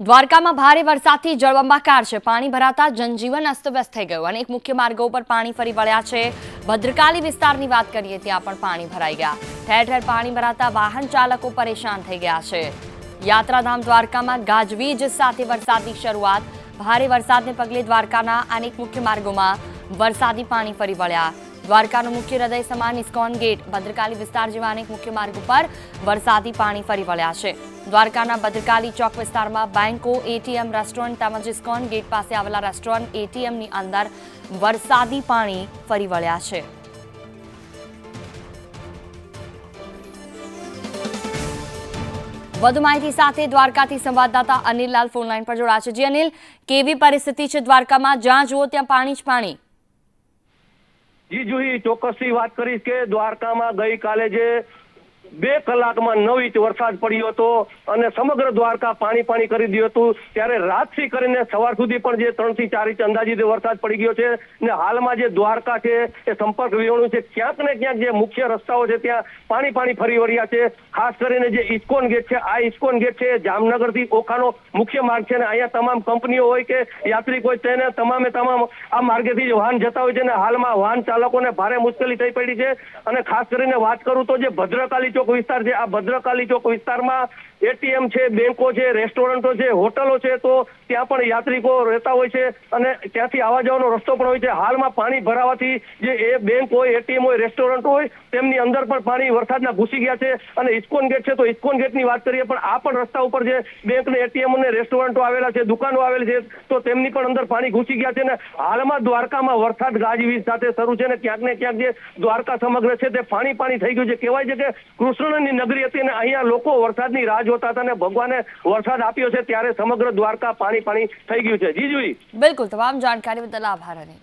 દ્વારકામાં ભારે વરસાદથી જળબંબાકાર છે. પાણી ભરાતા જનજીવન અસ્તવ્યસ્ત થઈ ગયું. અનેક મુખ્ય માર્ગો પર પાણી ફરી વળ્યા છે. ભદ્રકાલી વિસ્તારની વાત કરીએ ત્યાં પણ પાણી ભરાઈ ગયા. ઠેર ઠેર પાણી ભરાતા વાહન ચાલકો પરેશાન થઈ ગયા છે. યાત્રાધામ દ્વારકામાં ગાજવીજ સાથે વરસાદની શરૂઆત. ભારે વરસાદને પગલે દ્વારકાના અનેક મુખ્ય માર્ગોમાં વરસાદી પાણી ફરી વળ્યા. દ્વારકાનું મુખ્ય હૃદય સમાન ઇસ્કોન ગેટ. ભદ્રકાલી વિસ્તાર જેવા અનેક મુખ્ય માર્ગ ઉપર વરસાદી પાણી ફરી વળ્યા છે. દ્વારકાના ભદ્રકાલી ચોક વિસ્તારમાં બેંકો એટીએમ રેસ્ટોરન્ટ તેમજ ઇસ્કોન ગેટ પાસે આવેલા રેસ્ટોરન્ટ એટીએમની અંદર વરસાદી પાણી ફરી વળ્યા છે. વધુ માહિતી સાથે દ્વારકાથી સંવાદદાતા અનિલ લાલ ફોન લાઈન પર જોડાશે જી અનિલ, કેવી પરિસ્થિતિ છે દ્વારકામાં? જ્યાં જુઓ ત્યાં પાણી જ પાણી. જી ચોક્કસ ચોક્કસથી વાત કરીશ કે દ્વારકામાં ગઈકાલે જે બે કલાકમાં નવ ઇંચ વરસાદ પડ્યો હતો અને સમગ્ર દ્વારકા પાણી પાણી કરી દીધું હતું. ત્યારે રાતથી કરીને સવાર સુધી પણ જે ત્રણથી ચાર ઇંચ અંદાજિત વરસાદ પડી ગયો છે ને હાલમાં જે દ્વારકા છે, એ સંપર્ક વિહોણું છે, ક્યાંક ને ક્યાંક જે મુખ્ય રસ્તાઓ છે, ત્યાં પાણી પાણી ફરી વળ્યા છે. ખાસ કરીને જે ઇસ્કોન ગેટ છે, આ ઇસ્કોન ગેટ છે જામનગરથી ઓખાનો મુખ્ય માર્ગ છે ને અહીંયા તમામ કંપનીઓ હોય કે યાત્રિક હોય, તેને તમામે તમામ આ માર્ગેથી જ વાહન જતા હોય છે ને હાલમાં વાહન ચાલકોને ભારે મુશ્કેલી થઈ પડી છે. અને ખાસ કરીને વાત કરું તો જે ભદ્રકાલી ચોક વિસ્તાર છે. આ ભદ્રકાલી ચોક વિસ્તારમાં એટીએમ છે, બેંકો છે, રેસ્ટોરન્ટો છે, હોટલો છે, તો ત્યાં પણ યાત્રિકો રહેતા હોય છે અને ત્યાંથી આવવા જવાનો રસ્તો પણ હોય છે. હાલમાં પાણી ભરાવાથી જે એ બેંક હોય, એટીએમ હોય, રેસ્ટોરન્ટ હોય, તેમની અંદર પણ પાણી વરસાદના ઘૂસી ગયા છે. અને ઇસ્કોન ગેટ છે, તો ઇસ્કોન ગેટની વાત કરીએ, પણ આ પણ રસ્તા ઉપર જે બેંક ને એટીએમ ને રેસ્ટોરન્ટો આવેલા છે, દુકાનો આવેલી છે, તો તેમની પણ અંદર પાણી ઘૂસી ગયા છે ને હાલમાં દ્વારકામાં વરસાદ ગાજવીજ સાથે શરૂ છે ને ક્યાંક ને ક્યાંક જે દ્વારકા સમગ્ર છે, તે પાણી પાણી થઈ ગયું છે. કહેવાય છે કે કૃષ્ણની નગરી હતી અને અહીંયા લોકો વરસાદની રાહ જોતા હતા અને ભગવાને વરસાદ આપ્યો છે ત્યારે સમગ્ર દ્વારકા પાણી પાણી થઈ ગયું છે. જીજુજી બિલકુલ, તમામ જાણકારી બદલ આભાર અનિલ